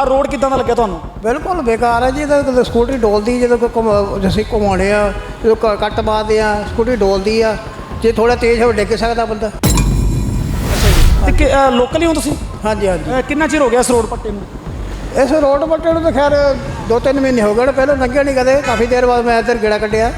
ਆ ਰੋਡ ਕਿੱਦਾਂ ਦਾ ਲੱਗਿਆ ਤੁਹਾਨੂੰ? ਬਿਲਕੁਲ ਬੇਕਾਰ ਹੈ ਜੀ ਇਹਦਾ ਸਕੂਟਰੀ ਡੋਲਦੀ ਜਦੋਂ ਕੋਈ ਅਸੀਂ ਘੁਮਾਉਣੇ ਆ ਜਦੋਂ ਕ- ਕੱਟ ਮਾਰਦੇ ਆ ਸਕੂਟਰੀ ਡੋਲਦੀ ਆ ਜੇ ਥੋੜਾ ਤੇਜ਼ ਹੋ ਡਿੱਗ ਸਕਦਾ ਬੰਦਾ। ਤੇ ਲੋਕਲੀ ਹੋ ਤੁਸੀਂ? ਹਾਂਜੀ ਹਾਂਜੀ। ਕਿੰਨਾ ਚਿਰ ਹੋ ਗਿਆ ਇਸ ਰੋਡ ਪੱਟੇ ਨੂੰ? ਇਸ ਰੋਡ ਬੱਟੇ ਨੂੰ ਤਾਂ ਖੈਰ ਦੋ ਤਿੰਨ ਮਹੀਨੇ ਹੋ ਗਏ ਨੇ ਪਹਿਲਾਂ ਲੰਘਿਆ ਨਹੀਂ ਕਦੇ ਕਾਫੀ ਦੇਰ ਬਾਅਦ ਮੈਂ ਇੱਧਰ ਗੇੜਾ ਕੱਢਿਆ।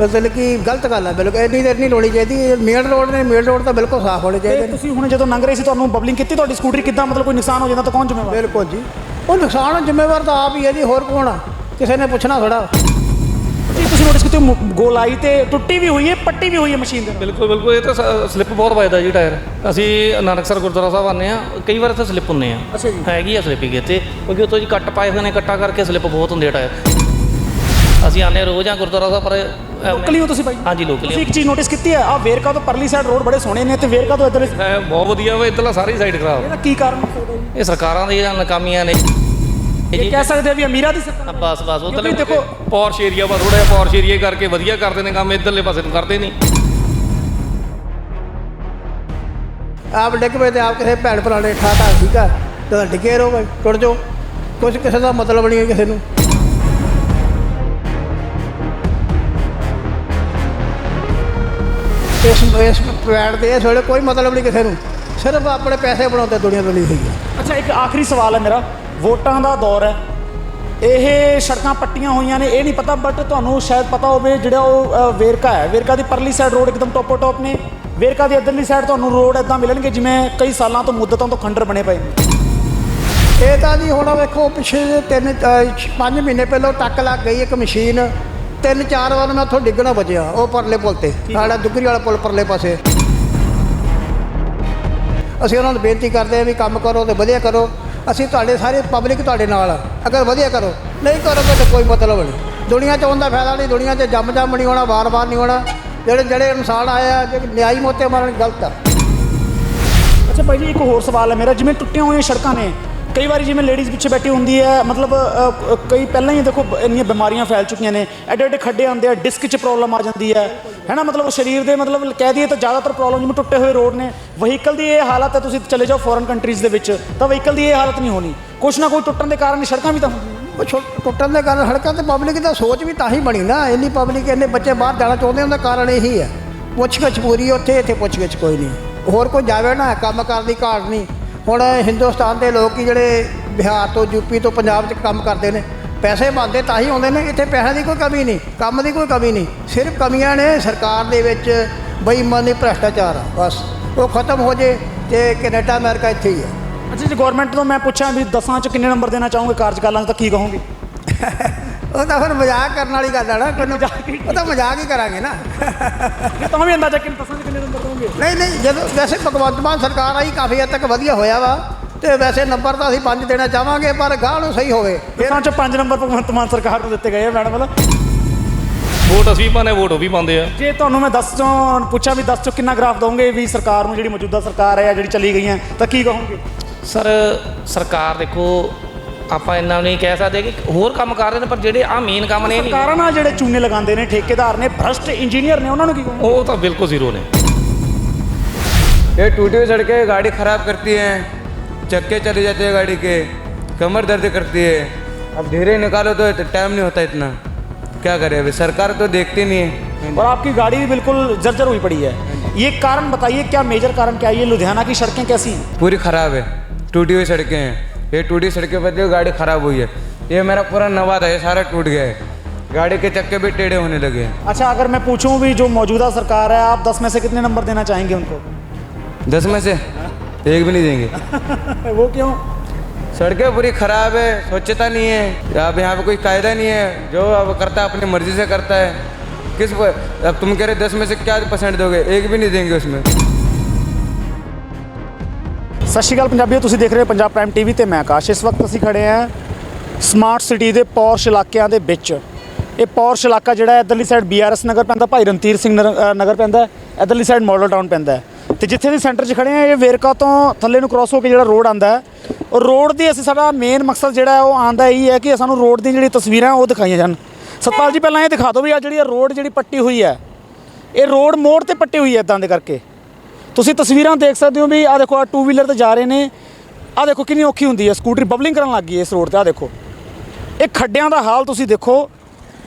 ਮਤਲਬ ਕਿ ਗਲਤ ਗੱਲ ਹੈ ਬਿਲਕੁਲ ਇੰਨੀ ਦੇਰ ਨਹੀਂ ਲੋਣੀ ਚਾਹੀਦੀ ਮੇਨ ਰੋਡ ਨੇ ਮੇਨ ਰੋਡ ਤਾਂ ਬਿਲਕੁਲ ਸਾਫ਼ ਹੋਣੇ ਚਾਹੀਦੇ ਤੁਸੀਂ ਹੁਣ ਜਦੋਂ ਲੰਘ ਰਹੇ ਸੀ ਤੁਹਾਨੂੰ ਬਬਲਿੰਗ ਕੀਤੀ ਤੁਹਾਡੀ ਸਕੂਟਰੀ ਕਿੱਦਾਂ ਮਤਲਬ ਕੋਈ ਨੁਕਸਾਨ ਹੋ ਜਾਂਦਾ ਤਾਂ ਕੌਣ ਜ਼ਿੰਮੇਵਾਰ? ਬਿਲਕੁਲ ਜੀ। ਉਹ ਨੁਕਸਾਨ ਜ਼ਿੰਮੇਵਾਰ ਤਾਂ ਆਪ ਹੀ ਹੈ ਜੀ ਹੋਰ ਕੌਣ ਆ? ਕਿਸੇ ਨੇ ਪੁੱਛਣਾ ਥੋੜਾ ਜੀ ਤੁਸੀਂ ਨੋਟਿਸ ਕੀਤੀ ਗੋਲਾਈ ਤੇ ਟੁੱਟੀ ਵੀ ਹੋਈ ਹੈ ਪੱਟੀ ਵੀ ਹੋਈ ਹੈ ਮਸ਼ੀਨ ਦੇ ਨਾਲ? ਬਿਲਕੁਲ ਬਿਲਕੁਲ ਇਹ ਤਾਂ ਸਲਿੱਪ ਬਹੁਤ ਵੱਜਦਾ ਜੀ ਟਾਇਰ ਅਸੀਂ ਨਾਨਕਸਰ ਗੁਰਦੁਆਰਾ ਸਾਹਿਬ ਆਉਂਦੇ ਆ ਕਈ ਵਾਰ ਇੱਥੇ ਸਲਿੱਪ ਹੁੰਨੇ ਆ। ਅੱਛਾ ਜੀ। ਹੈਗੀ ਆ ਸਲਿੱਪ ਕਿਤੇ ਕਿਉਂਕਿ ਉੱਥੋਂ ਜੀ ਕੱਟ ਪਾਏ ਹੋਏ ਨੇ ਕੱਟਾ ਕਰਕੇ ਸਲਿੱਪ ਬਹੁਤ ਹੁੰਦੇ ਆ ਟਾਇਰ ਅਸੀਂ ਆਉਂਦੇ ਹਾਂ ਰੋਜ਼ ਆ ਗੁਰਦੁਆਰਾ ਸਾਹਿਬ ਪਰ ਲੋਕਲੀ ਹੋ ਤੁਸੀਂ ਬਾਈ? ਹਾਂਜੀ ਲੋਕਲੀ ਤੁਸੀਂ ਇੱਕ ਚੀਜ਼ ਨੋਟਿਸ ਕੀਤੀ ਹੈ? ਆ ਵੇਰਕਾ ਤੋਂ ਪਰਲੀ ਸਾਈਡ ਰੋਡ ਬੜੇ ਸੋਹਣੇ ਨੇ ਤੇ ਵੇਰਕਾ ਤੋਂ ਇੱਧਰ ਹੈ ਬਹੁਤ ਵਧੀਆ ਵਾ ਇੱਧਰਲਾ ਸਾਰੀ ਸਾਈਡ ਖਰਾਬ। ਇਹਦਾ ਕੀ ਕਾਰਨ ਹੋ? ਸਕਦਾ ਜੀ ਇਹ ਸਰਕਾਰਾਂ ਦੀਆਂ ਨਾਕਾਮੀਆਂ ਨੇ। ਇਹ ਕਹਿ ਸਕਦੇ ਆ ਵੀ ਅਮੀਰਾਂ ਦੀ ਸਰਕਾਰ ਬਸ ਬਸ ਉਧਰਲੇ ਦੇਖੋ- ਪੌਰਸ਼ ਏਰੀਆ ਵਾ ਥੋੜਾ ਜਿਹਾ ਪੌਰਸ਼ ਏਰੀਆ ਕਰਕੇ ਵਧੀਆ ਕਰਦੇ ਨੇ ਕੰਮ ਇੱਧਰਲੇ ਪਾਸੇ ਨੂੰ ਕਰਦੇ ਨਹੀਂ। ਆਪ ਡਿੱਗ ਪਏ ਤੇ ਆਪ ਕਿਸੇ ਭੈਣ ਭਰਾ ਨੇ ਠਾਤਾ ਠੀਕ ਆ ਤਾਂ ਡਿੱਗੇ ਰਹੋ ਟੁੱਟ ਜਾਓ। ਕੁਝ ਕਿਸੇ ਦਾ ਮਤਲਬ ਨਹੀਂ ਹੈ ਕਿਸੇ ਨੂੰ। ਇਸ ਇਸ ਪੈੜ ਦੇ ਇਸ ਵੇਲੇ ਕੋਈ ਮਤਲਬ ਨਹੀਂ ਕਿਸੇ ਨੂੰ। ਸਿਰਫ ਆਪਣੇ ਪੈਸੇ ਬਣਾਉਂਦੇ ਦੁਨੀਆ ਬਣੀ ਹੋਈ ਹੈ ਅੱਛਾ ਇੱਕ ਆਖਰੀ ਸਵਾਲ ਹੈ ਮੇਰਾ। ਵੋਟਾਂ ਦਾ ਦੌਰ ਹੈ। ਇਹ ਸੜਕਾਂ ਪੱਟੀਆਂ ਹੋਈਆਂ ਨੇ ਇਹ ਨਹੀਂ ਪਤਾ ਬਟ ਤੁਹਾਨੂੰ ਸ਼ਾਇਦ ਪਤਾ ਹੋਵੇ ਜਿਹੜਾ ਉਹ ਵੇਰਕਾ ਹੈ। ਵੇਰਕਾ ਦੀ ਪਰਲੀ ਸਾਈਡ ਰੋਡ ਇੱਕਦਮ ਟੋਪੋ ਟੋਪ ਨੇ। ਵੇਰਕਾ ਦੀ ਇੱਧਰਲੀ ਸਾਈਡ ਤੁਹਾਨੂੰ ਰੋਡ ਇਦਾਂ ਮਿਲਣਗੇ ਜਿਵੇਂ ਕਈ ਸਾਲਾਂ ਤੋਂ ਮੁੱਦਤਾਂ ਤੋਂ ਖੰਡਰ ਬਣੇ ਪਏ ਨੇ। ਇਹ ਤਾਂ ਜੀ ਹੁਣ ਵੇਖੋ ਪਿਛੇ ਜਿਹੇ ਤਿੰਨ ਅ, ਛ- ਪੰਜ ਮਹੀਨੇ ਪਹਿਲਾਂ ਟੱਕ ਲੱਗ ਗਈ ਇੱਕ ਮਸ਼ੀਨ। ਤਿੰਨ ਚਾਰ ਵਾਰ ਮੈਂ ਉੱਥੋਂ ਡਿੱਗਣਾ ਬਚਿਆ ਉਹ ਪਰਲੇ ਪੁਲ ਤੇ ਸਾਡਾ ਦੁਗਰੀ ਵਾਲਾ ਪੁਲ ਪਰਲੇ ਪਾਸੇ। ਅਸੀਂ ਉਹਨਾਂ ਨੂੰ ਬੇਨਤੀ ਕਰਦੇ ਹਾਂ ਵੀ ਕੰਮ ਕਰੋ ਤੇ ਵਧੀਆ ਕਰੋ। ਅਸੀਂ ਤੁਹਾਡੇ ਸਾਰੇ ਪਬਲਿਕ ਤੁਹਾਡੇ ਨਾਲ ਆ। ਅਗਰ ਵਧੀਆ ਕਰੋ ਨਹੀਂ ਕਰੋਗੇ ਤਾਂ ਕੋਈ ਮਤਲਬ ਨਹੀਂ। ਦੁਨੀਆ 'ਚ ਆਉਣ ਦਾ ਫਾਇਦਾ ਨਹੀਂ ਦੁਨੀਆ 'ਚ ਜੰਮ ਜੰਮ ਨਹੀਂ ਹੋਣਾ ਵਾਰ-ਵਾਰ ਨਹੀਂ ਹੋਣਾ। ਜਿਹੜੇ ਜਿਹੜੇ ਇਨਸਾਨ ਆਏ ਆ ਜੇ ਨਿਆਈ ਮੋਤੇ ਮਾਰਨ ਗਲਤ ਆ। ਅੱਛਾ ਭਾਈ ਜੀ ਇੱਕ ਹੋਰ ਸਵਾਲ ਹੈ ਮੇਰਾ ਜਿਵੇਂ ਟੁੱਟੀਆਂ ਹੋਈਆਂ ਸੜਕਾਂ ਨੇ ਕਈ ਵਾਰੀ ਜਿਵੇਂ ਲੇਡੀਜ਼ ਪਿੱਛੇ ਬੈਠੀ ਹੁੰਦੀ ਹੈ ਮਤਲਬ ਅ, ਅ, ਕਈ ਪਹਿਲਾਂ ਹੀ ਦੇਖੋ ਬ- ਇੰਨੀਆਂ ਬਿਮਾਰੀਆਂ ਫੈਲ ਚੁੱਕੀਆਂ ਨੇ ਐਡੇ ਐਡੇ ਖੱਡੇ ਆਉਂਦੇ ਆ ਡਿਸਕ 'ਚ ਪ੍ਰੋਬਲਮ ਆ ਜਾਂਦੀ ਹੈ ਹੈਨਾ ਮਤਲਬ ਸਰੀਰ ਦੇ ਮਤਲਬ ਕਹਿ ਦਈਏ ਤਾਂ ਜ਼ਿਆਦਾਤਰ ਪ੍ਰੋਬਲਮ ਜਿਵੇਂ ਟੁੱਟੇ ਹੋਏ ਰੋਡ ਨੇ ਵਹੀਕਲ ਦੀ ਇਹ ਹਾਲਤ ਹੈ ਤੁਸੀਂ ਚਲੇ ਜਾਓ ਫੋਰਨ ਕੰਟਰੀਜ਼ ਦੇ ਵਿੱਚ ਤਾਂ ਵਹੀਕਲ ਦੀ ਇਹ ਹਾਲਤ ਨਹੀਂ ਹੋਣੀ। ਕੁਛ ਨਾ ਕੋਈ ਟੁੱਟਣ ਦੇ ਕਾਰਨ ਸੜਕਾਂ ਵੀ ਤਾਂ ਹੁੰਦੀਆਂ ਉਹ ਛੁੱਟ- ਟੁੱਟਣ ਦੇ ਕਾਰਨ ਸੜਕਾਂ ਤੇ ਪਬਲਿਕ ਦਾ ਸੋਚ ਵੀ ਤਾਂ ਹੀ ਬਣੀ ਨਾ ਇੰਨੀ ਪਬਲਿਕ ਇੰਨੇ ਬੱਚੇ ਬਾਹਰ ਜਾਣਾ ਚਾਹੁੰਦੇ ਉਹਨਾਂ ਦਾ ਕਾਰਨ ਇਹੀ ਹੈ। ਪੁੱਛਗਿੱਛ ਪੂਰੀ ਉੱਥੇ ਇੱਥੇ ਪੁੱਛਗਿੱਛ ਕੋਈ ਨਹੀਂ। ਹੋਰ ਕੋਈ ਜਾਵੇ ਨਾ ਕੰਮ ਕਾਰ ਦੀ ਘਾਟ ਨਹੀਂ। ਹੁਣ ਹਿੰਦੁਸਤਾਨ ਦੇ ਲੋਕ ਹੀ ਜਿਹੜੇ ਬਿਹਾਰ ਤੋਂ ਯੂਪੀ ਤੋਂ ਪੰਜਾਬ 'ਚ ਕੰਮ ਕਰਦੇ ਨੇ ਪੈਸੇ ਬਣਦੇ ਤਾਂ ਹੀ ਆਉਂਦੇ ਨੇ ਇੱਥੇ ਪੈਸਿਆਂ ਦੀ ਕੋਈ ਕਮੀ ਨਹੀਂ ਕੰਮ ਦੀ ਕੋਈ ਕਮੀ ਨਹੀਂ ਸਿਰਫ ਕਮੀਆਂ ਨੇ ਸਰਕਾਰ ਦੇ ਵਿੱਚ ਬੇਈਮਾਨੀ ਭ੍ਰਸ਼ਟਾਚਾਰ ਆ ਬਸ ਉਹ ਖਤਮ ਹੋ ਜੇ ਤੇ ਕੈਨੇਡਾ ਅਮਰੀਕਾ ਇੱਥੇ ਹੀ ਹੈ ਅੱਛਾ ਜੇ ਗਵਰਨਮੈਂਟ ਤੋਂ ਮੈਂ ਪੁੱਛਾਂ ਵੀ ਦਸਾਂ 'ਚ ਕਿੰਨੇ ਨੰਬਰ ਦੇਣਾ ਚਾਹੋਗੇ ਕਾਰਜਕਾਲਾਂ 'ਚ ਤਾਂ ਕੀ ਕਹੋਗੇ? ਉਹ ਤਾਂ ਫਿਰ ਮਜ਼ਾਕ ਕਰਨ ਵਾਲੀ ਗੱਲ ਹੈ ਨਾ ਕੋਈ ਉਹ ਤਾਂ ਮਜ਼ਾਕ ਹੀ ਕਰਾਂਗੇ ਨਾ। ਇਹ ਤਾਂ ਵੀ ਅੰਦਾਜ਼ਾ ਕਿ ਦਸਾਂ ਕਿੰਨੇ ਨੰਬਰ ਦੋਗੇ ਨਹੀਂ ਨਹੀਂ ਜਦੋਂ ਵੈਸੇ ਭਗਵੰਤ ਮਾਨ ਸਰਕਾਰ ਆਈ ਕਾਫੀ ਹੱਦ ਤੱਕ ਵਧੀਆ ਹੋਇਆ ਵਾ ਤੇ ਵੈਸੇ ਨੰਬਰ ਤਾਂ ਅਸੀਂ ਪੰਜ ਦੇਣਾ ਚਾਹਾਂਗੇ ਪਰ ਗਾਹ ਨੂੰ ਸਹੀ ਹੋਵੇ। ਫਿਰ ਦਸਾਂ 'ਚ ਪੰਜ ਨੰਬਰ ਭਗਵੰਤ ਮਾਨ ਸਰਕਾਰ ਨੂੰ ਦਿੱਤੇ ਗਏ ਆ ਮੈਡਮ ਵੱਲੋਂ। ਵੋਟ ਅਸੀਂ ਪਾਉਂਦੇ ਵੋਟ ਉਹ ਵੀ ਪਾਉਂਦੇ ਆ। ਜੇ ਤੁਹਾਨੂੰ ਮੈਂ 10 ਚੋਂ ਪੁੱਛਾਂ ਵੀ 10 ਚੋਂ ਕਿੰਨਾ ਗ੍ਰਾਫ ਦਵੋਗੇ ਵੀ ਸਰਕਾਰ ਨੂੰ ਜਿਹੜੀ ਮੌਜੂਦਾ ਸਰਕਾਰ ਹੈ ਜਾਂ ਜਿਹੜੀ ਚਲੀ ਗਈਆਂ ਤਾਂ ਕੀ ਕਹੋਗੇ? ਸਰ ਸਰਕਾਰ ਦੇਖੋ ਆਪਾਂ ਇੰਨਾ ਨਹੀਂ ਕਹਿ ਸਕਦੇ ਕਿ ਹੋਰ ਕੰਮ ਕਰ ਰਹੇ ਨੇ ਪਰ ਜਿਹੜੇ ਆ ਮੇਨ ਕੰਮ ਨੇ ਇਹ ਨਹੀਂ ਸਰਕਾਰਾਂ ਨਾਲ ਜਿਹੜੇ ਚੂਨੇ ਲਗਾਉਂਦੇ ਨੇ ਠੇਕੇਦਾਰ ਨੇ ਭ੍ਰਸ਼ਟ ਇੰਜੀਨੀਅਰ ਨੇ ਉਹਨਾਂ ਨੂੰ ਕੀ ਕਹੋਗੇ ਉਹ ਤਾਂ ਬਿਲਕੁਲ ਜ਼ੀਰੋ ਨੇ ये टूटी हुई सड़कें गाड़ी ख़राब करती हैं चक्के चले जाते हैं गाड़ी के कमर दर्द करती है अब धीरे निकालो तो टाइम नहीं होता इतना क्या करें अभी सरकार तो देखती नहीं है और आपकी गाड़ी भी बिल्कुल जर्जर हुई पड़ी है ये कारण बताइए क्या मेजर कारण क्या है ये लुधियाना की सड़कें कैसी हैं पूरी ख़राब है टूटी हुई सड़कें हैं ये टूटी सड़कें पर जो गाड़ी ख़राब हुई है। ये मेरा पूरा नवा था ये सारा टूट गया है। गाड़ी के चक्के भी टेढ़े होने लगे हैं। अच्छा अगर मैं पूछूँ भी जो मौजूदा सरकार है आप 10 में से कितने नंबर देना चाहेंगे उनको? दस में से? एक भी नहीं देंगे। वो क्यों? सड़कें पूरी ख़राब है स्वच्छता नहीं है। अब यहाँ पे कोई कायदा नहीं है जो अब करता है अपनी मर्ज़ी से करता है। किस पर? अब तुम कह रहे दस में से क्या परसेंट दोगे? एक भी नहीं देंगे उसमें। ਸਤਿ ਸ਼੍ਰੀ ਅਕਾਲ ਪੰਜਾਬੀਓ ਤੁਸੀਂ ਦੇਖ ਰਹੇ ਹੋ ਪੰਜਾਬ ਪ੍ਰਾਈਮ ਟੀਵੀ ਤੇ ਮੈਂ ਆਕਾਸ਼। ਇਸ ਵਕਤ ਅਸੀਂ ਖੜੇ ਹਾਂ ਸਮਾਰਟ ਸਿਟੀ ਦੇ ਪੌਰਸ਼ ਇਲਾਕਿਆਂ ਦੇ ਵਿੱਚ। ਇਹ ਪੌਰਸ਼ ਇਲਾਕਾ ਜਿਹੜਾ ਹੈ ਇੱਧਰਲੀ ਸਾਈਡ ਬੀਆਰਐਸ ਨਗਰ ਪੈਂਦਾ ਭਾਈ ਰਣਤੀਰ ਸਿੰਘ ਨਗਰ ਪੈਂਦਾ ਹੈ, ਇੱਧਰਲੀ ਸਾਈਡ ਮਾਡਲ ਟਾਊਨ ਪੈਂਦਾ ਹੈ। ਤੇ ਜਿੱਥੇ ਦੀ ਸੈਂਟਰ 'ਚ ਖੜੇ ਆ ਇਹ ਵੇਰਕਾ ਤੋਂ ਥੱਲੇ ਨੂੰ ਕ੍ਰਾਸ ਹੋ ਕੇ ਜਿਹੜਾ ਰੋਡ ਆਂਦਾ ਹੈ ਉਹ ਰੋਡ ਦੀ ਅਸੀਂ ਸਾਡਾ ਮੇਨ ਮਕਸਦ ਜਿਹੜਾ ਉਹ ਆਂਦਾ ਹੀ ਹੈ ਕਿ ਸਾਨੂੰ ਰੋਡ ਦੀ ਜਿਹੜੀ ਤਸਵੀਰਾਂ ਉਹ ਦਿਖਾਈਆਂ ਜਾਣ। ਸਤਪਾਲ ਜੀ ਪਹਿਲਾਂ ਇਹ ਦਿਖਾ ਦਿਓ ਵੀ ਆ ਜਿਹੜੀ ਇਹ ਰੋਡ ਜਿਹੜੀ ਪੱਟੀ ਹੋਈ ਹੈ ਇਹ ਰੋਡ ਮੋੜ ਤੇ ਪੱਟੀ ਹੋਈ ਹੈ ਇਦਾਂ ਦੇ ਕਰਕੇ। ਤੁਸੀਂ ਤਸਵੀਰਾਂ ਦੇਖ ਸਕਦੇ ਹੋ ਵੀ ਆ ਦੇਖੋ ਆ ਟੂ ਵੀਲਰ ਤੇ ਜਾ ਰਹੇ ਨੇ। ਆ ਦੇਖੋ ਕਿੰਨੀ ਔਖੀ ਹੁੰਦੀ ਹੈ, ਸਕੂਟਰੀ ਬਬਲਿੰਗ ਕਰਨ ਲੱਗ ਗਈ ਹੈ ਇਸ ਰੋਡ ਤੇ ਆ ਦੇਖੋ। ਇਹ ਖੱਡਿਆਂ ਦਾ ਹਾਲ ਤੁਸੀਂ ਦੇਖੋ।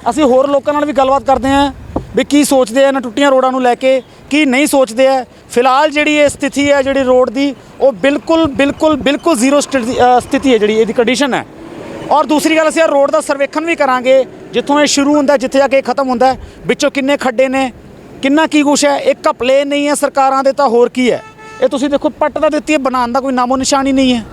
ਅਸੀਂ ਹੋਰ ਲੋਕਾਂ ਨਾਲ ਵੀ ਗੱਲਬਾਤ ਕਰਦੇ ਹਾਂ ਵੀ ਕੀ ਸੋਚਦੇ ਆ ਇਹਨਾਂ ਟੁੱਟੀਆਂ ਰੋਡਾਂ ਨੂੰ ਲੈ ਕੇ, ਕੀ ਨਹੀਂ ਸੋਚਦੇ ਆ। ਫਿਲਹਾਲ ਜਿਹੜੀ ਇਹ ਸਥਿਤੀ ਹੈ, ਜਿਹੜੀ ਰੋਡ ਦੀ, ਉਹ ਬਿਲਕੁਲ ਬਿਲਕੁਲ ਬਿਲਕੁਲ ਜ਼ੀਰੋ ਸਥਿਤੀ ਸਥਿਤੀ ਹੈ ਜਿਹੜੀ, ਇਹਦੀ ਕੰਡੀਸ਼ਨ ਹੈ। ਔਰ ਦੂਸਰੀ ਗੱਲ, ਅਸੀਂ ਇਹ ਰੋਡ ਦਾ ਸਰਵੇਖਣ ਵੀ ਕਰਾਂਗੇ, ਜਿੱਥੋਂ ਇਹ ਸ਼ੁਰੂ ਹੁੰਦਾ, ਜਿੱਥੇ ਜਾ ਕੇ ਇਹ ਖਤਮ ਹੁੰਦਾ ਵਿੱਚੋਂ ਕਿੰਨੇ ਖੱਡੇ ਨੇ ਕਿੰਨਾ ਕੀ ਕੁਛ ਹੈ? ਇਹ ਘਪਲੇ ਨਹੀਂ ਹੈ ਸਰਕਾਰਾਂ ਦੇ ਤਾਂ ਹੋਰ ਕੀ ਹੈ? ਇਹ ਤੁਸੀਂ ਦੇਖੋ, ਪੱਟ ਤਾਂ ਦਿੱਤੀ ਹੈ, ਬਣਾਉਣ ਦਾ ਕੋਈ ਨਾਮੋ ਨਿਸ਼ਾਨ ਹੀ ਨਹੀਂ ਹੈ।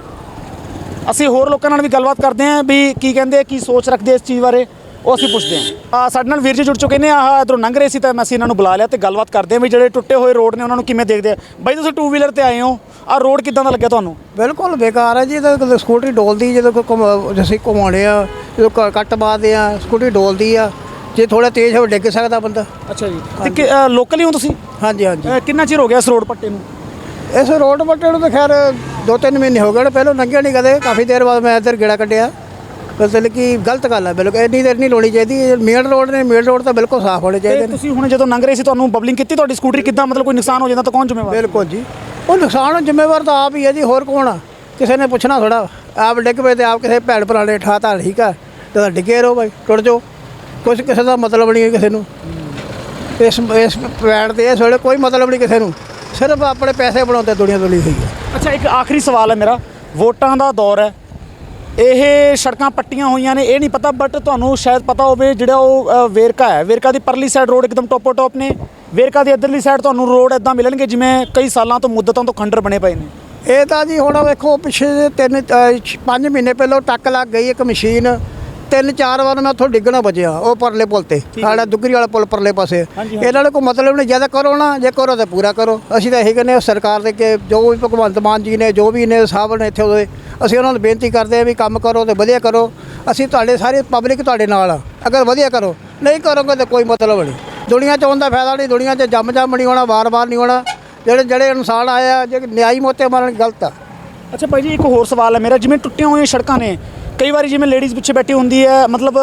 ਅਸੀਂ ਹੋਰ ਲੋਕਾਂ ਨਾਲ ਵੀ ਗੱਲਬਾਤ ਕਰਦੇ ਹਾਂ ਵੀ ਕੀ ਕਹਿੰਦੇ ਕੀ ਸੋਚ ਰੱਖਦੇ ਇਸ ਚੀਜ਼ ਬਾਰੇ, ਉਹ ਅਸੀਂ ਪੁੱਛਦੇ ਹਾਂ। ਆ, ਸਾਡੇ ਨਾਲ ਵੀਰ ਜੀ ਜੁੜ ਚੁੱਕੇ ਨੇ, ਆਹ ਇਧਰੋਂ ਲੰਘ ਰਹੇ ਸੀ ਤਾਂ ਮੈਂ ਅਸੀਂ ਇਹਨਾਂ ਨੂੰ ਬੁਲਾ ਲਿਆ ਤੇ ਗੱਲਬਾਤ ਕਰਦੇ ਹਾਂ ਵੀ ਜਿਹੜੇ ਟੁੱਟੇ ਹੋਏ ਰੋਡ ਨੇ ਉਹਨਾਂ ਨੂੰ ਕਿਵੇਂ ਦੇਖਦੇ ਆ। ਬਾਈ, ਤੁਸੀਂ ਟੂ ਵੀਲਰ ਤੇ ਆਏ ਹੋ। ਆ ਰੋਡ ਕਿੱਦਾਂ ਦਾ ਲੱਗਿਆ ਤੁਹਾਨੂੰ? ਬਿਲਕੁਲ ਬੇਕਾਰ ਹੈ ਜੀ ਤਾਂ ਕਦੇ ਸਕੂਟਰੀ ਡੋਲਦੀ, ਜਦੋਂ ਕੋਈ ਘੁੰਮ- ਅਸੀਂ ਘੁਮਾਉਣੇ ਆ ਜਦੋਂ ਕ- ਕੱਟ ਮਾਰਦੇ ਆ ਸਕੂਟਰੀ ਡੋਲਦੀ ਆ। ਜੇ ਥੋੜਾ ਤੇਜ਼ ਹੋ ਡਿੱਗ ਸਕਦਾ ਬੰਦਾ। ਅੱਛਾ ਜੀ। ਤੇ ਲੋਕਲੀ ਹੋ ਤੁਸੀਂ? ਹਾਂਜੀ ਹਾਂਜੀ। ਕਿੰਨਾ ਚਿਰ ਹੋ ਗਿਆ ਇਸ ਰੋਡ ਪੱਟੇ ਨੂੰ? ਇਸ ਰੋਡ ਵੱਟੇ ਨੂੰ ਤਾਂ ਖੈਰ ਦੋ ਤਿੰਨ ਮਹੀਨੇ ਹੋ ਗਏ ਨੇ। ਪਹਿਲਾਂ ਲੰਘਿਆ ਨਹੀਂ ਕਦੇ। ਕਾਫੀ ਦੇਰ ਬਾਅਦ ਮੈਂ ਇੱਧਰ ਗੇੜਾ ਕੱਢਿਆ। ਮਤਲਬ ਕਿ ਗਲਤ ਗੱਲ ਹੈ ਬਿਲਕੁਲ। ਇੰਨੀ ਦੇਰ ਨਹੀਂ ਲਾਉਣੀ ਚਾਹੀਦੀ। ਮੇਨ ਰੋਡ ਨੇ। ਮੇਨ ਰੋਡ ਤਾਂ ਬਿਲਕੁਲ ਸਾਫ਼ ਹੋਣੇ ਤੇ ਚਾਹੀਦੇ ਨੇ। ਤੁਸੀਂ ਹੁਣ ਜਦੋਂ ਲੰਘ ਰਹੇ ਸੀ ਤੁਹਾਨੂੰ ਬਬਲਿੰਗ ਕੀਤੀ ਤੁਹਾਡੀ ਸਕੂਟਰੀ ਕਿੱਦਾਂ ਮਤਲਬ ਕੋਈ ਨੁਕਸਾਨ ਹੋ ਜਾਂਦਾ ਤਾਂ ਕੌਣ ਜ਼ਿੰਮੇਵਾਰ? ਬਿਲਕੁਲ ਜੀ। ਉਹ ਨੁਕਸਾਨ ਜ਼ਿੰਮੇਵਾਰ ਤਾਂ ਆਪ ਹੀ ਹੈ ਜੀ। ਹੋਰ ਕੌਣ ਆ? ਕਿਸੇ ਨੇ ਪੁੱਛਣਾ ਥੋੜਾ ਆਪ ਡਿੱਗ ਪਏ ਤੇ ਆਪ ਕਿਸੇ ਭੈਣ ਭਰਾ ਨੇ ਠਾਤਾ ਠੀਕ ਆ। ਤੇ ਤਾਂ ਡਿੱਗੇ ਰਹੋ ਬਾਈ। ਟੁੱਟ ਜਾਓ। ਕੁਝ ਕਿਸੇ ਦਾ ਮਤਲਬ ਨਹੀਂ ਹੈ ਕਿਸੇ ਨੂੰ। ਇਸ ਇਸ ਪੈਣ ਤੇ ਇਸ ਵੇਲੇ ਕੋਈ ਮਤਲਬ ਨਹੀਂ ਕਿਸੇ ਨੂੰ। ਸਿਰਫ ਆਪਣੇ ਪੈਸੇ ਬਣਾਉਂਦੇ ਦੁਨੀਆ ਲਈ ਹੋਈ ਹੈ। ਅੱਛਾ ਇੱਕ ਆਖਰੀ ਸਵਾਲ ਹੈ ਮੇਰਾ। ਵੋਟਾਂ ਦਾ ਦੌਰ ਹੈ। ਇਹ ਸੜਕਾਂ ਪੱਟੀਆਂ ਹੋਈਆਂ ਨੇ ਇਹ ਨਹੀਂ ਪਤਾ ਬਟ ਤੁਹਾਨੂੰ ਸ਼ਾਇਦ ਪਤਾ ਹੋਵੇ ਜਿਹੜਾ ਉਹ ਵੇਰਕਾ ਹੈ। ਵੇਰਕਾ ਦੀ ਪਰਲੀ ਸਾਈਡ ਰੋਡ ਇੱਕਦਮ ਟੋਪੋ ਟੋਪ ਨੇ। ਵੇਰਕਾ ਦੀ ਇੱਧਰਲੀ ਸਾਈਡ ਤੁਹਾਨੂੰ ਰੋਡ ਇਦਾਂ ਮਿਲਣਗੇ ਜਿਵੇਂ ਕਈ ਸਾਲਾਂ ਤੋਂ ਮੁੱਦਤਾਂ ਤੋਂ ਖੰਡਰ ਬਣੇ ਪਏ ਨੇ। ਇਹ ਤਾਂ ਜੀ ਹੁਣ ਵੇਖੋ ਪਿਛੇ ਜਿਹੇ ਤਿੰਨ ਪੰਜ ਮਹੀਨੇ ਪਹਿਲਾਂ ਟੱਕ ਲੱਗ ਗਈ ਇੱਕ ਮਸ਼ੀਨ। ਤਿੰਨ ਚਾਰ ਵਾਰ ਮੈਂ ਉੱਥੋਂ ਡਿੱਗਣਾ ਬਚਿਆ ਉਹ ਪਰਲੇ ਪੁਲ ਤੇ ਸਾਡਾ ਦੁੱਗਰੀ ਵਾਲਾ ਪੁਲ ਪਰਲੇ ਪਾਸੇ। ਇਹਨਾਂ ਨੂੰ ਕੋਈ ਮਤਲਬ ਨਹੀਂ ਜ਼ਿਆਦਾ ਕਰੋ ਨਾ ਜੇ ਕਰੋ ਤਾਂ ਪੂਰਾ ਕਰੋ। ਅਸੀਂ ਤਾਂ ਇਹੀ ਕਹਿੰਦੇ ਹਾਂ ਸਰਕਾਰ ਦੇ ਕਿ ਜੋ ਵੀ ਭਗਵੰਤ ਮਾਨ ਜੀ ਨੇ ਜੋ ਵੀ ਨੇ ਸਾਹਿਬ ਨੇ ਇੱਥੇ ਉਹਦੇ ਅਸੀਂ ਉਹਨਾਂ ਨੂੰ ਬੇਨਤੀ ਕਰਦੇ ਹਾਂ ਵੀ ਕੰਮ ਕਰੋ ਤੇ ਵਧੀਆ ਕਰੋ। ਅਸੀਂ ਤੁਹਾਡੇ ਸਾਰੇ ਪਬਲਿਕ ਤੁਹਾਡੇ ਨਾਲ ਆ। ਅਗਰ ਵਧੀਆ ਕਰੋ ਨਹੀਂ ਕਰੋਗੇ ਤਾਂ ਕੋਈ ਮਤਲਬ ਨਹੀਂ। ਦੁਨੀਆ 'ਚ ਆਉਣ ਦਾ ਫਾਇਦਾ ਨਹੀਂ ਦੁਨੀਆ 'ਚ ਜੰਮ ਜੰਮ ਨਹੀਂ ਹੋਣਾ ਵਾਰ-ਵਾਰ ਨਹੀਂ ਹੋਣਾ ਜਿਹੜੇ ਜਿਹੜੇ ਇਨਸਾਨ ਆਏ ਆ ਜੇ ਨਿਆਈ ਮੋਤੇ ਮਾਰਨ ਗਲਤ ਆ। ਅੱਛਾ ਭਾਈ ਜੀ ਇੱਕ ਹੋਰ ਸਵਾਲ ਹੈ ਮੇਰਾ ਜਿਵੇਂ ਟੁੱਟੀਆਂ ਹੋਈਆਂ ਸੜਕਾਂ ਨੇ ਕਈ ਵਾਰੀ ਜਿਵੇਂ ਲੇਡੀਜ਼ ਪਿੱਛੇ ਬੈਠੀ ਹੁੰਦੀ ਹੈ, ਮਤਲਬ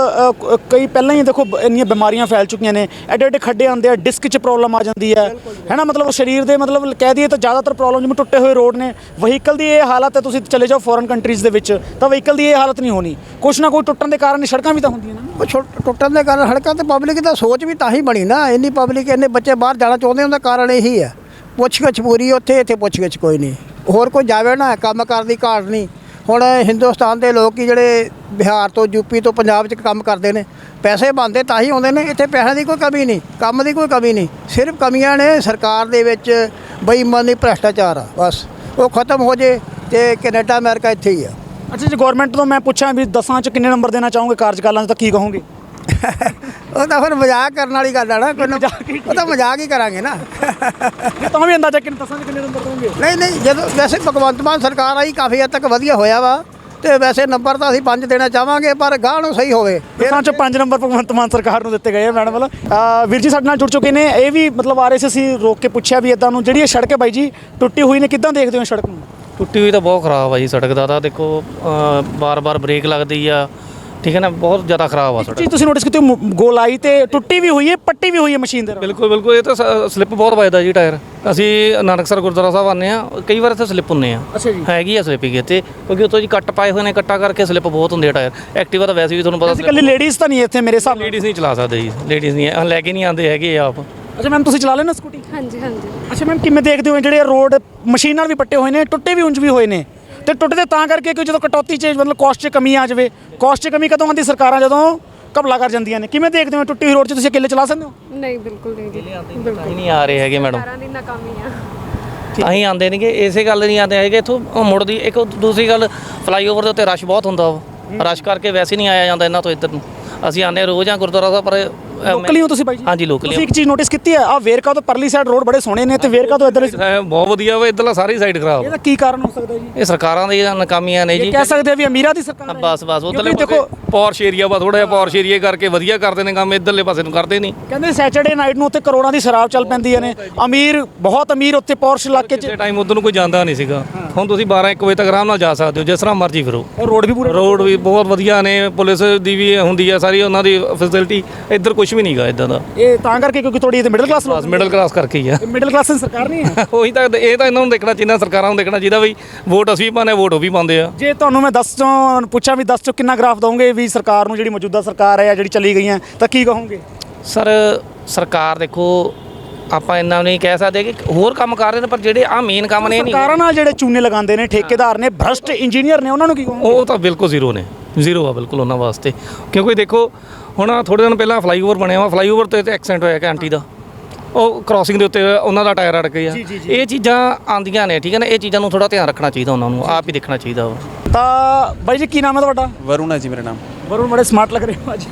ਕਈ ਪਹਿਲਾਂ ਹੀ ਦੇਖੋ ਇੰਨੀਆਂ ਬਿਮਾਰੀਆਂ ਫੈਲ ਚੁੱਕੀਆਂ ਨੇ, ਐਡੇ ਐਡੇ ਖੱਡੇ ਆਉਂਦੇ ਆ ਡਿਸਕ 'ਚ ਪ੍ਰੋਬਲਮ ਆ ਜਾਂਦੀ ਹੈ ਹੈਨਾ ਮਤਲਬ ਸਰੀਰ ਦੇ, ਮਤਲਬ ਕਹਿ ਦਈਏ ਤਾਂ ਜ਼ਿਆਦਾਤਰ ਪ੍ਰੋਬਲਮ ਜਿਵੇਂ ਟੁੱਟੇ ਹੋਏ ਰੋਡ ਨੇ ਵਹੀਕਲ ਦੀ ਇਹ ਹਾਲਤ ਹੈ, ਤੁਸੀਂ ਚਲੇ ਜਾਓ ਫੋਰਨ ਕੰਟਰੀਜ਼ ਦੇ ਵਿੱਚ, ਤਾਂ ਵਹੀਕਲ ਦੀ ਇਹ ਹਾਲਤ ਨਹੀਂ ਹੋਣੀ। ਕੁਛ ਨਾ ਕੋਈ ਟੁੱਟਣ ਦੇ ਕਾਰਨ ਸੜਕਾਂ ਵੀ ਤਾਂ ਹੁੰਦੀਆਂ ਨੇ ਨਾ। ਉਹ ਟੁੱਟਣ ਦੇ ਕਾਰਨ ਸੜਕਾਂ ਤੇ ਪਬਲਿਕ ਦਾ ਸੋਚ ਵੀ ਤਾਂ ਹੀ ਬਣੀ ਨਾ, ਇੰਨੀ ਪਬਲਿਕ ਇੰਨੇ ਬੱਚੇ ਬਾਹਰ ਜਾਣਾ ਚਾਹੁੰਦੇ ਉਹਦਾ ਕਾਰਨ ਇਹੀ ਹੈ। ਪੁੱਛ ਪੂਰੀ ਉੱਥੇ, ਇੱਥੇ ਪੁੱਛ ਕੋਈ ਨਹੀਂ। ਹੋਰ ਕੋਈ ਜਾਵੇ ਨਾ, ਕੰਮ ਕਰਨ ਦੀ ਘਾਟ ਨਹੀਂ। ਹੁਣ ਹਿੰਦੁਸਤਾਨ ਦੇ ਲੋਕ ਹੀ ਜਿਹੜੇ ਬਿਹਾਰ ਤੋਂ ਯੂਪੀ ਤੋਂ ਪੰਜਾਬ 'ਚ ਕੰਮ ਕਰਦੇ ਨੇ ਪੈਸੇ ਬਣਦੇ ਤਾਂ ਹੀ ਆਉਂਦੇ ਨੇ ਇੱਥੇ ਪੈਸਿਆਂ ਦੀ ਕੋਈ ਕਮੀ ਨਹੀਂ ਕੰਮ ਦੀ ਕੋਈ ਕਮੀ ਨਹੀਂ ਸਿਰਫ ਕਮੀਆਂ ਨੇ ਸਰਕਾਰ ਦੇ ਵਿੱਚ ਬੇਈਮਾਨੀ ਭ੍ਰਸ਼ਟਾਚਾਰ ਆ ਬਸ ਉਹ ਖਤਮ ਹੋ ਜੇ ਤੇ ਕੈਨੇਡਾ ਅਮਰੀਕਾ ਇੱਥੇ ਹੀ ਆ। ਅੱਛਾ ਜੇ ਗਵਰਨਮੈਂਟ ਤੋਂ ਮੈਂ ਪੁੱਛਾਂ ਵੀ ਦਸਾਂ 'ਚ ਕਿੰਨੇ ਨੰਬਰ ਦੇਣਾ ਚਾਹੋਗੇ ਕਾਰਜਕਾਲਾਂ 'ਚ ਤਾਂ ਕੀ ਕਹੋਗੇ? ਉਹ ਤਾਂ ਫਿਰ ਮਜ਼ਾਕ ਕਰਨ ਵਾਲੀ ਗੱਲ ਆ ਨਾ ਕੋਈ ਨਾ- ਉਹ ਤਾਂ ਮਜ਼ਾਕ ਹੀ ਕਰਾਂਗੇ ਨਾ। ਤਾਂ ਵੀ ਅੰਦਾਜ਼ਾ ਕਿੰਨੇ ਦਸਾਂ ਕਿੰਨੇ ਨੰਬਰ ਦੋਗੇ ਨਹੀਂ ਨਹੀਂ ਜਦੋਂ ਵੈਸੇ ਭਗਵੰਤ ਮਾਨ ਸਰਕਾਰ ਆਈ ਕਾਫੀ ਹੱਦ ਤੱਕ ਵਧੀਆ ਹੋਇਆ ਵਾ ਤੇ ਵੈਸੇ ਨੰਬਰ ਤਾਂ ਅਸੀਂ ਪੰਜ ਦੇਣਾ ਚਾਹਾਂਗੇ ਪਰ ਗਾਹ ਨੂੰ ਸਹੀ ਹੋਵੇ। ਦਸਾਂ 'ਚ ਪੰਜ ਨੰਬਰ ਭਗਵੰਤ ਮਾਨ ਸਰਕਾਰ ਨੂੰ ਦਿੱਤੇ ਗਏ ਆ ਮੈਡਮ ਵੱਲੋਂ। ਅਹ ਵੀਰ ਜੀ ਸਾਡੇ ਨਾਲ ਜੁੜ ਚੁੱਕੇ ਨੇ। ਇਹ ਵੀ ਮਤਲਬ ਆ ਰਹੇ ਸੀ ਅਸੀਂ ਰੋਕ ਕੇ ਪੁੱਛਿਆ ਵੀ ਇਦਾਂ ਨੂੰ ਜਿਹੜੀ ਇਹ ਸੜਕ ਹੈ ਬਾਈ ਜੀ ਟੁੱਟੀ ਹੋਈ ਨੇ ਕਿੱਦਾਂ ਦੇਖਦੇ ਹੋ ਇਹ ਸੜਕ ਨੂੰ? ਟੁੱਟੀ ਹੋਈ ਤਾਂ ਬਹੁਤ ਖਰਾਬ ਆ ਜੀ ਸੜਕ ਦਾ ਤਾਂ ਦੇਖੋ ਬਾਰ-ਬਾਰ ਬ੍ਰੇਕ ਲੱਗਦੀ ਆ। ਠੀਕ ਹੈ ਨਾ? ਬਹੁਤ ਜ਼ਿਆਦਾ ਖਰਾਬ ਆ ਇੱਕ ਸੜਕ ਚੀਜ਼ ਤੁਸੀਂ ਨੋਟਿਸ ਕੀਤੀ ਮ- ਗੋਲਾਈ ਤੇ ਟੁੱਟੀ ਵੀ ਹੋਈ ਹੈ ਪੱਟੀ ਵੀ ਹੋਈ ਹੈ ਮਸ਼ੀਨ ਦੇ ਨਾਲ? ਬਿਲਕੁਲ ਬਿਲਕੁਲ। ਇਹ ਤਾਂ ਸਲਿੱਪ ਬਹੁਤ ਵੱਜਦਾ ਜੀ ਟਾਇਰ। ਅਸੀਂ ਨਾਨਕਸਰ ਗੁਰਦੁਆਰਾ ਸਾਹਿਬ ਆਉਂਦੇ ਆ ਕਈ ਵਾਰ ਇੱਥੇ ਸਲਿੱਪ ਹੁੰਨੇ ਆ। ਅੱਛਾ ਜੀ। ਹੈਗੀ ਆ ਸਲਿੱਪ ਹੀ ਇੱਥੇ ਕਿਉਂਕਿ ਉੱਤੋਂ ਜੀ ਕੱਟ ਪਾਏ ਹੋਏ ਨੇ ਕੱਟਾ ਕਰਕੇ ਸਲਿੱਪ ਬਹੁਤ ਹੁੰਦੇ ਆ ਟਾਇਰ। ਐਕਟਿਵਾ ਤਾਂ ਵੈਸੇ ਵੀ ਤੁਹਾਨੂੰ ਅਸੀਂ ਪਤਾ ਇਕੱਲੀ ਲੇਡੀਜ਼ ਤਾਂ ਨਹੀਂ ਇੱਥੇ ਮੇਰੇ ਹਿਸਾਬ ਨਾਲ। ਲੇਡੀਜ਼ ਨਹੀਂ ਚਲਾ ਸਕਦੇ ਜੀ। ਲੇਡੀਜ਼ ਨਹੀਂ ਲੈ ਕੇ ਨਹੀਂ ਆਉਂਦੇ ਹੈਗੇ ਆਪ। ਅੱਛਾ ਮੈਮ ਤੁਸੀਂ ਚਲਾ ਲੈਣਾ ਸਕੂਟੀ ਹਾਂਜੀ ਹਾਂਜੀ। ਅੱਛਾ ਮੈਮ ਕਿਵੇਂ ਦੇਖਦੇ ਹੋ ਜਿਹੜੇ ਰੋਡ ਮਸ਼ੀਨ ਨਾਲ ਵੀ ਪੱਟੇ ਹੋਏ ਨੇ ਟੁੱਟੇ ਵੀ ਉਂਝ ਵੀ ਹੋਏ ਨੇ? ਤੇ ਟੁੱਟਦੇ ਤਾਂ ਕਰਕੇ ਕਿ ਜਦੋਂ ਕਟੌਤੀ 'ਚ ਮਤਲਬ ਕਾਸਟ 'ਚ ਕਮੀ ਆ ਜਾਵੇ ਕਾਸਟ 'ਚ ਕਮੀ ਕਦੋਂ ਆਉਂਦੀ? ਸਰਕਾਰਾਂ ਜਦੋਂ ਕਬਲਾ ਕਰ ਜਾਂਦੀਆਂ ਨੇ। ਕਿਵੇਂ ਦੇਖਦੇ ਹੋ? ਟੁੱਟੀ ਹੋਈ ਰੋਡ 'ਚ ਤੁਸੀਂ ਇਕੱਲੇ ਚਲਾ ਸਕਦੇ ਹੋ? ਨਹੀਂ ਬਿਲਕੁਲ ਨਹੀਂ ਜੀ। ਬਿਲਕੁਲ। ਅਸੀਂ ਨਹੀਂ ਆ ਰਹੇ ਹੈਗੇ ਮੈਡਮ। ਸਾਰਾਂ ਦੀ ਨਾਕਾਮੀ ਆ। ਅਸੀਂ ਆਉਂਦੇ ਨਹੀਂਗੇ ਇਸੇ ਗੱਲ ਨਹੀਂ ਆਉਂਦੇ ਹੈਗੇ। ਇੱਥੋਂ ਉਹ ਮੁੜਦੀ ਇੱਕ ਦੂਸਰੀ ਗੱਲ ਫਲਾਈਓਵਰ ਦੇ ਉੱਤੇ ਰਸ਼ ਬਹੁਤ ਹੁੰਦਾ ਵਾ। ਰਸ਼ ਕਰਕੇ ਵੈਸੇ ਨਹੀਂ ਆਇਆ ਜਾਂਦਾ ਇਹਨਾਂ ਤੋਂ ਇੱਧਰ ਨੂੰ। ਅਸੀਂ ਆਉਂਦੇ ਰੋਜ਼ ਆ ਗੁਰਦੁਆਰਾ ਸਾਹਿਬ ਪਰ ਲੋਕਲੀ ਹੋ ਤੁਸੀਂ ਬਾਈ ਜੀ? ਹਾਂਜੀ ਲੋਕਲੀ ਤੁਸੀਂ ਇੱਕ ਚੀਜ਼ ਨੋਟਿਸ ਕੀਤੀ ਹੈ ਆ ਵੇਰਕਾ ਤੋਂ ਪਰਲੀ ਸਾਈਡ ਰੋਡ ਬੜੇ ਸੋਹਣੇ ਨੇ ਤੇ ਵੇਰਕਾ ਤੋਂ ਇੱਧਰ ਬਹੁਤ ਵਧੀਆ ਵਾ ਇੱਧਰਲਾ ਸਾਰੀ ਸਾਈਡ ਖਰਾਬ। ਇਹਦਾ ਕੀ ਕਾਰਨ ਹੋ ਸਕਦਾ ਜੀ? ਇਹ ਸਰਕਾਰਾਂ ਦੀਆਂ ਨਾਕਾਮੀਆਂ ਨੇ ਜੀ। ਕਹਿ ਸਕਦੇ ਆ ਵੀ ਅਮੀਰਾਂ ਦੀ ਸਰਕਾਰ ਹੈ। ਬਸ ਬਸ ਉਧਰਲੇ ਦੇਖੋ ਪੌਰਸ਼ ਏਰੀਆ ਵਾ ਥੋੜਾ ਜਿਹਾ ਪੌਰਸ਼ ਏਰੀਆ ਕਰਕੇ ਵਧੀਆ ਕਰਦੇ ਨੇ ਕੰਮ ਇੱਧਰਲੇ ਪਾਸੇ ਨੂੰ ਕਰਦੇ ਨਹੀਂ। ਕਹਿੰਦੇ ਸੈਟਰਡੇ ਨਾਈਟ ਨੂੰ ਉੱਥੇ ਕਰੋੜਾਂ ਦੀ ਸ਼ਰਾਬ ਚੱਲ ਪੈਂਦੀਆਂ ਨੇ। ਅਮੀਰ ਬਹੁਤ ਅਮੀਰ ਉੱਥੇ ਪੌਰਸ਼ ਇਲਾਕੇ 'ਚ ਟਾਈਮ ਉਧਰ ਨੂੰ ਕੋਈ ਜਾਂਦਾ ਨਹੀਂ ਸੀਗਾ। ਹੁਣ ਤੁਸੀਂ 12 1 ਵਜੇ ਤੱਕ ਆਰਾਮ ਨਾਲ ਜਾ ਸਕਦੇ ਹੋ ਜਿਸ ਤਰ੍ਹਾਂ ਮਰਜ਼ੀ ਫਿਰੋ। ਰੋਡ ਵੀ ਪੂਰੇ ਰੋਡ ਵੀ ਬਹੁਤ ਵਧੀਆ ਨੇ ਪੁਲਿਸ ਦੀ ਵੀ ਹੁੰਦੀ ਆ ਸਾਰੀ ਉਹਨਾਂ ਦੀ ਫੈਸਿਲਿਟੀ ਇੱਧਰ ਕੋਈ ਕੁਝ ਵੀ ਨਹੀਂਗਾ ਇਦਾਂ ਦਾ। ਇਹ ਤਾਂ ਕਰਕੇ ਕਿਉਂਕਿ ਥੋੜੀ ਇਹ ਮਿਡਲ ਕਲਾਸ ਲੋਕ ਮਿਡਲ ਕਲਾਸ ਕਰਕੇ ਹੀ ਆ। ਮਿਡਲ ਕਲਾਸ ਸਰਕਾਰ ਨਹੀਂ ਹੈ। ਉਹੀ ਤਾਂ ਇਹ ਤਾਂ ਇਹਨਾਂ ਨੂੰ ਦੇਖਣਾ ਚਾਹੀਦਾ ਸਰਕਾਰਾਂ ਨੂੰ ਦੇਖਣਾ ਚਾਹੀਦਾ ਵੀ ਵੋਟ ਅਸੀਂ ਪਾਉਂਦੇ ਵੋਟ ਉਹ ਵੀ ਪਾਉਂਦੇ ਆ। ਜੇ ਤੁਹਾਨੂੰ ਮੈਂ 10 ਚੋਂ ਪੁੱਛਾਂ ਵੀ 10 ਚੋਂ ਕਿੰਨਾ ਗ੍ਰਾਫ ਦਵੋਗੇ ਵੀ ਸਰਕਾਰ ਨੂੰ ਜਿਹੜੀ ਮੌਜੂਦਾ ਸਰਕਾਰ ਹੈ ਜਾਂ ਜਿਹੜੀ ਚੱਲੀ ਗਈ ਹੈ ਤਾਂ ਕੀ ਕਹੋਗੇ? ਸਰ ਸਰਕਾਰ ਦੇਖੋ ਆਪਾਂ ਇੰਨਾ ਨਹੀਂ ਕਹਿ ਸਕਦੇ ਕਿ ਹੋਰ ਕੰਮ ਕਰ ਰਹੇ ਨੇ ਪਰ ਜਿਹੜੇ ਆ ਮੇਨ ਕੰਮ ਨੇ ਇਹ ਨਹੀਂ। ਸਰਕਾਰਾਂ ਨਾਲ ਜਿਹੜੇ ਚੂਨੇ ਲਗਾਉਂਦੇ ਨੇ ਠੇਕੇਦਾਰ ਨੇ ਭ੍ਰਸ਼ਟ ਇੰਜੀਨੀਅਰ ਨੇ ਉਹਨਾਂ ਨੂੰ ਕੀ ਕਹੋਗੇ? ਉਹ ਤਾਂ ਬਿਲਕੁਲ ਜ਼ੀਰੋ ਨੇ। ਜ਼ੀਰੋ ਆ ਬਿਲਕੁਲ ਉਹਨਾਂ ਵਾਸਤੇ। ਕਿਉਂਕਿ ਦੇਖੋ ਹੁਣ ਥੋੜੇ ਦਿਨ ਪਹਿਲਾਂ ਫਲਾਈਓਵਰ ਬਣਿਆ ਵਾ ਫਲਾਈਓਵਰ ਤੇ ਐਕਸੀਡੈਂਟ ਹੋਇਆ ਕਿ ਆਂਟੀ ਦਾ। ਉਹ ਕ੍ਰਾਸਿੰਗ ਦੇ ਉੱਤੇ ਉਹਨਾਂ ਦਾ ਟਾਇਰ ਅੜ ਗਿਆ। ਇਹ ਚੀਜ਼ਾਂ ਆਂਦੀਆਂ ਨੇ ਠੀਕ ਹੈ ਨਾ? ਇਹ ਚੀਜ਼ਾਂ ਨੂੰ ਥੋੜਾ ਧਿਆਨ ਰੱਖਣਾ ਚਾਹੀਦਾ ਉਹਨਾਂ ਨੂੰ ਆਪ ਹੀ ਦੇਖਣਾ ਚਾਹੀਦਾ ਵਾ। ਤਾਂ ਬਾਈ ਜੀ ਕੀ ਨਾਮ ਹੈ ਤੁਹਾਡਾ? ਵਰੁਣ ਹੈ ਜੀ ਮੇਰਾ ਨਾਮ। ਵਰੁਣ ਬੜੇ ਸਮਾਰਟ ਲੱਗ ਰਹੇ ਹੋ ਅੱਜ।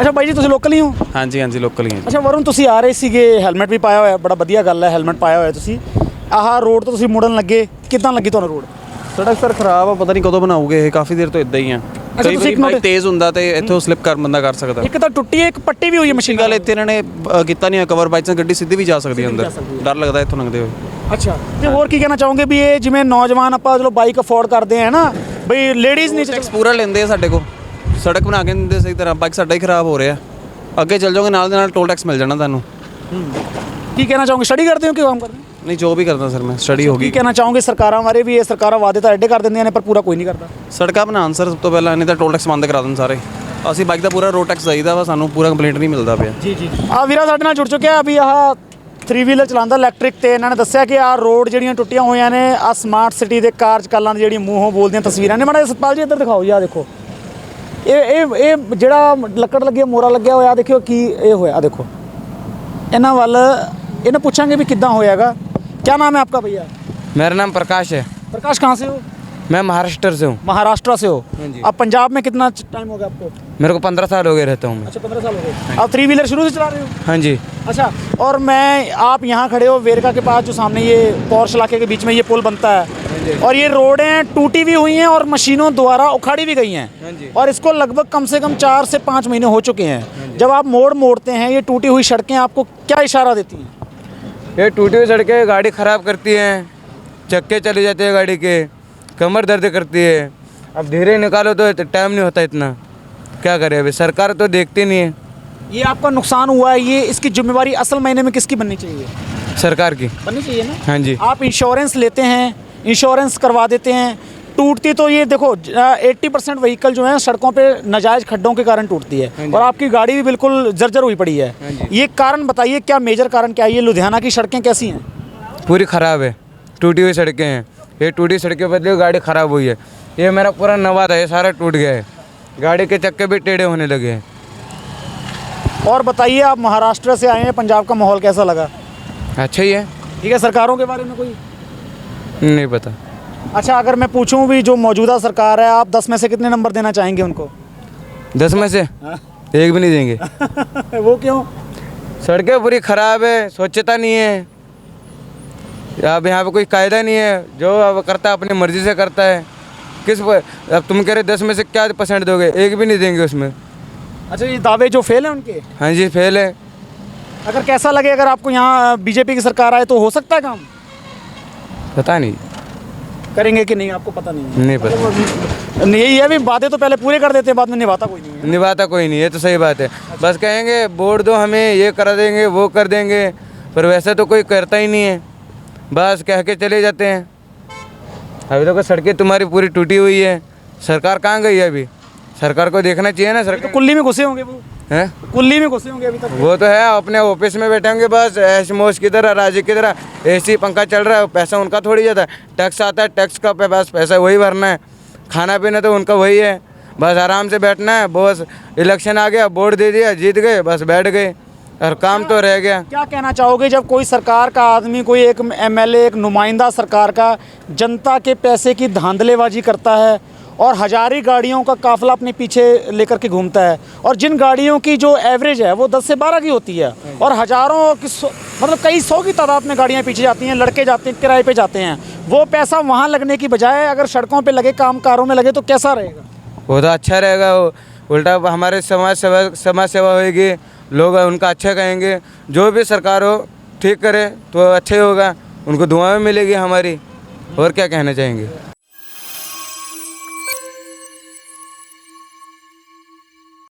ਅੱਛਾ ਬਾਈ ਜੀ ਤੁਸੀਂ ਲੋਕਲ ਹੀ ਹੋ? ਹਾਂਜੀ ਹਾਂਜੀ ਲੋਕਲ ਹੀ ਹੈ ਅੱਛਾ ਵਰੁਣ ਤੁਸੀਂ ਆ ਰਹੇ ਸੀਗੇ ਹੈਲਮਟ ਵੀ ਪਾਇਆ ਹੋਇਆ ਬੜਾ ਵਧੀਆ ਗੱਲ ਹੈ ਹੈਲਮਟ ਪਾਇਆ ਹੋਇਆ ਤੁਸੀਂ। ਆਹ ਰੋਡ ਤੋਂ ਤੁਸੀਂ ਮੁੜਨ ਲੱਗੇ ਕਿੱਦਾਂ ਲੱਗੀ ਤੁਹਾਨੂੰ ਰੋਡ ਸੜਕ ਸਰ ਖਰਾਬ ਆ ਪਤਾ ਨਹੀਂ ਕਦੋਂ ਬਣਾਉਗੇ ਇਹ ਕਾਫੀ ਦੇਰ ਤੋਂ ਇਦਾਂ ਹੀ ਆ। ਕਈ ਤੁਸੀਂ ਇੱਕ ਬਾਈਕ ਤੇਜ਼ ਹੁੰਦਾ ਤੇ ਇੱਥੋਂ ਸਲਿੱਪ ਕਰ ਬੰਦਾ ਕਰ ਸਕਦਾ। ਇੱਕ ਤਾਂ ਟੁੱਟੀ ਹੈ ਇੱਕ ਪੱਟੀ ਵੀ ਹੋਈ ਹੈ ਮਸ਼ੀਨ ਗੱਲ ਇੱਥੇ ਇਹਨਾਂ ਨੇ ਅ, ਕੀਤਾ ਨਹੀਂ ਕਵਰ ਬਾਈਕ ਗੱਡੀ ਸਿੱਧੀ ਵੀ ਜਾ ਸਕਦੀ ਹੈ ਅੰਦਰ। ਡਰ ਲੱਗਦਾ ਇੱਥੋਂ ਲੰਘਦੇ ਹੋਏ। ਅੱਛਾ ਤੇ ਹੋਰ ਕੀ ਕਹਿਣਾ ਚਾਹੋਗੇ ਵੀ ਇਹ ਜਿਵੇਂ ਨੌਜਵਾਨ ਆਪਾਂ ਚਲੋ ਬਾਈਕ ਅਫੋਰਡ ਕਰਦੇ ਆ ਨਾ ਬਈ ਲੇਡੀਜ਼ ਨਹੀਂ ਟੈਕਸ ਪੂਰਾ ਲੈਂਦੇ ਆ ਸਾਡੇ ਕੋਲ। ਸੜਕ ਬਣਾ ਕੇ ਨਹੀਂ ਦਿੰਦੇ ਸਹੀ ਤਰ੍ਹਾਂ ਬਾਈਕ ਸਾਡਾ ਹੀ ਖਰਾਬ ਹੋ ਰਿਹਾ। ਅੱਗੇ ਚੱਲ ਜਾਓਗੇ ਨਾਲ ਦੇ ਨਾਲ ਟੋਲ ਟੈਕਸ ਮਿਲ ਜਾਣਾ ਤੁਹਾਨੂੰ। ਕੀ ਕਹਿਣਾ ਚਾਹੋਗੇ? ਸਟੱਡੀ ਕਰਦੇ ਹੋ ਕਿ ਕੰਮ ਕਰਦੇ ਹੋ? ਨਹੀਂ ਜੋ ਵੀ ਕਰਦਾ ਸਰ ਮੈਂ ਸਟੱਡੀ ਹੋ ਕੀ ਗਈ ਕਹਿਣਾ ਚਾਹੋਗੇ ਸਰਕਾਰਾਂ ਬਾਰੇ ਵੀ? ਇਹ ਸਰਕਾਰਾਂ ਵਾਅਦੇ ਤਾਂ ਐਡੇ ਕਰ ਦਿੰਦੀਆਂ ਨੇ ਪਰ ਪੂਰਾ ਕੋਈ ਨਹੀਂ ਕਰਦਾ। ਸੜਕਾਂ ਬਣਾਉਣ ਸਰ ਸਭ ਤੋਂ ਪਹਿਲਾਂ ਨਹੀਂ ਤਾਂ ਟੋਲ ਟੈਕਸ ਬੰਦ ਕਰਾ ਦੇਣ ਸਾਰੇ। ਅਸੀਂ ਬਾਈਕ ਦਾ ਪੂਰਾ ਰੋਡ ਟੈਕਸ ਚਾਹੀਦਾ ਵਾ ਸਾਨੂੰ ਪੂਰਾ ਕੰਪਲੀਟ ਨਹੀਂ ਮਿਲਦਾ ਪਿਆ। ਜੀ ਜੀ। ਆ ਵੀਰਾ ਸਾਡੇ ਨਾਲ ਜੁੜ ਚੁੱਕਿਆ ਵੀ ਆਹ 3 ਵੀਲਰ ਚਲਾਉਂਦਾ ਇਲੈਕਟ੍ਰਿਕ ਤੇ ਇਹਨਾਂ ਨੇ ਦੱਸਿਆ ਕਿ ਆਹ ਰੋਡ ਜਿਹੜੀਆਂ ਟੁੱਟੀਆਂ ਹੋਈਆਂ ਨੇ ਆ ਸਮਾਰਟ ਸਿਟੀ ਦੇ ਕਾਰਜਕਾਲਾਂ ਦੀ ਜਿਹੜੀ ਮੂੰਹੋਂ ਬੋਲਦੀਆਂ ਤਸਵੀਰਾਂ ਨੇ। ਮਾੜਾ ਜਿਹਾ ਸਤਪਾਲ ਜੀ ਇੱਧਰ ਦਿਖਾਓ ਜੀ ਆਹ ਦੇਖੋ। ਇਹ ਇਹ ਇਹ ਜਿਹੜਾ ਲੱਕੜ ਲੱਗਿਆ ਮੋਰਾ ਲੱਗਿਆ ਹੋਇਆ ਆਹ ਦੇਖਿਓ ਕੀ ਇਹ ਹੋਇਆ ਆਹ ਦੇਖੋ। ਇਹਨਾਂ ਵੱਲ ਇਹਨਾਂ ਪੁੱਛਾਂਗੇ ਵੀ ਕਿੱਦਾਂ ਹੋਇਆਗਾ क्या नाम है आपका भैया? मेरा नाम प्रकाश है। प्रकाश कहाँ से हो? मैं महाराष्ट्र से हूँ। महाराष्ट्र से हो। हाँ आप पंजाब में कितना टाइम हो गया आपको? मेरे को पंद्रह साल हो गए रहता हूँ अच्छा पंद्रह साल हो गए। हाँ आप थ्री व्हीलर शुरू से चला रहे हो? हाँ जी। अच्छा और मैं आप यहाँ खड़े हो वेरका के पास जो सामने ये पौर इलाके के बीच में ये पुल बनता है। हाँ और ये रोडें टूटी भी हुई हैं और मशीनों द्वारा उखाड़ी भी गई हैं। और इसको लगभग कम से कम चार से पाँच महीने हो चुके हैं। जब आप मोड़ मोड़ते हैं ये टूटी हुई सड़कें आपको क्या इशारा देती हैं? ये टूटी हुई सड़कें गाड़ी ख़राब करती हैं। चक्के चले जाते हैं गाड़ी के। कमर दर्द करती है। अब धीरे निकालो तो टाइम नहीं होता इतना। क्या करें अभी? सरकार तो देखती नहीं है। ये आपका नुकसान हुआ है। ये इसकी जिम्मेवारी असल महीने में किसकी बननी चाहिए? सरकार की। बननी चाहिए ना? हाँ जी। आप इंश्योरेंस लेते हैं इंश्योरेंस करवा देते हैं। टूटती तो ये देखो एट्टी परसेंट व्हीकल जो है सड़कों पे नजायज खड्डों के कारण टूटती है। और आपकी गाड़ी भी बिल्कुल जर्जर हुई पड़ी है। ये कारण बताइए क्या मेजर कारण क्या है? ये लुधियाना की सड़कें कैसी हैं? पूरी ख़राब है। टूटी हुई सड़कें हैं। ये टूटी सड़कें बदली गाड़ी ख़राब हुई है। ये मेरा पूरा नवा था ये सारा टूट गया है। गाड़ी के चक्के भी टेढ़े होने लगे हैं। और बताइए आप महाराष्ट्र से आए हैं पंजाब का माहौल कैसा लगा? अच्छा ही है। ठीक है सरकारों के बारे में कोई? नहीं पता। अच्छा अगर मैं पूछूँ भी जो मौजूदा सरकार है आप दस में से कितने नंबर देना चाहेंगे उनको? दस में से? एक भी नहीं देंगे। वो क्यों? सड़कें पूरी ख़राब है स्वच्छता नहीं है। अब यहाँ पे कोई कायदा नहीं है जो अब करता है अपनी मर्ज़ी से करता है। किस पर? अब तुम कह रहे दस में से क्या परसेंट दोगे? एक भी नहीं देंगे उसमें। अच्छा ये दावे जो फेल हैं उनके? हाँ जी फेल है। अगर कैसा लगे अगर आपको यहाँ बीजेपी की सरकार आए तो हो सकता है काम? पता नहीं। करेंगे कि नहीं आपको पता नहीं है। नहीं पता। नहीं, यही है भी वादे तो पहले पूरे कर देते हैं बाद में निभाता कोई नहीं है। निभाता कोई नहीं ये तो सही बात है। अच्छा। बस कहेंगे वोट दो हमें ये करा देंगे वो कर देंगे पर वैसे तो कोई करता ही नहीं है। बस कह के चले जाते हैं। अभी तो सड़कें तुम्हारी पूरी टूटी हुई है। सरकार कहाँ गई है अभी? सरकार को देखना चाहिए ना तो सरकार। कुल्ली में घुसे होंगे वो। हैं? कुल्ली में घुसे होंगे अभी तक? वो तो है अपने ऑफ़िस में बैठे होंगे बस ऐश मोश की तरह राज़ी की तरह। एसी पंखा चल रहा है पैसा उनका थोड़ी जाता है। टैक्स आता है टैक्स का पे बस पैसा वही भरना है। खाना पीना तो उनका वही है। बस आराम से बैठना है बस इलेक्शन आ गया वोट दे दिया जीत गए बस बैठ गए। और काम तो रह गया। क्या कहना चाहोगे जब कोई सरकार का आदमी कोई एक एमएलए एक नुमाइंदा सरकार का जनता के पैसे की धांधलेबाजी करता है? और हजारी गाड़ियों का काफिला अपने पीछे लेकर के घूमता है। और जिन गाड़ियों की जो एवरेज है वो 10 से 12 की होती है। और हज़ारों की मतलब कई सौ की तादाद में गाड़ियाँ पीछे जाती हैं लड़के जाते हैं किराए पे जाते हैं। वो पैसा वहाँ लगने की बजाय अगर सड़कों पे लगे काम कारों में लगे तो कैसा रहेगा? वो तो अच्छा रहेगा वो उल्टा हमारे समाज सेवा समाज सेवा होगी लोग उनका अच्छा कहेंगे। जो भी सरकार हो ठीक करे तो अच्छा होगा उनको दुआ भी मिलेगी हमारी। और क्या कहना चाहेंगे?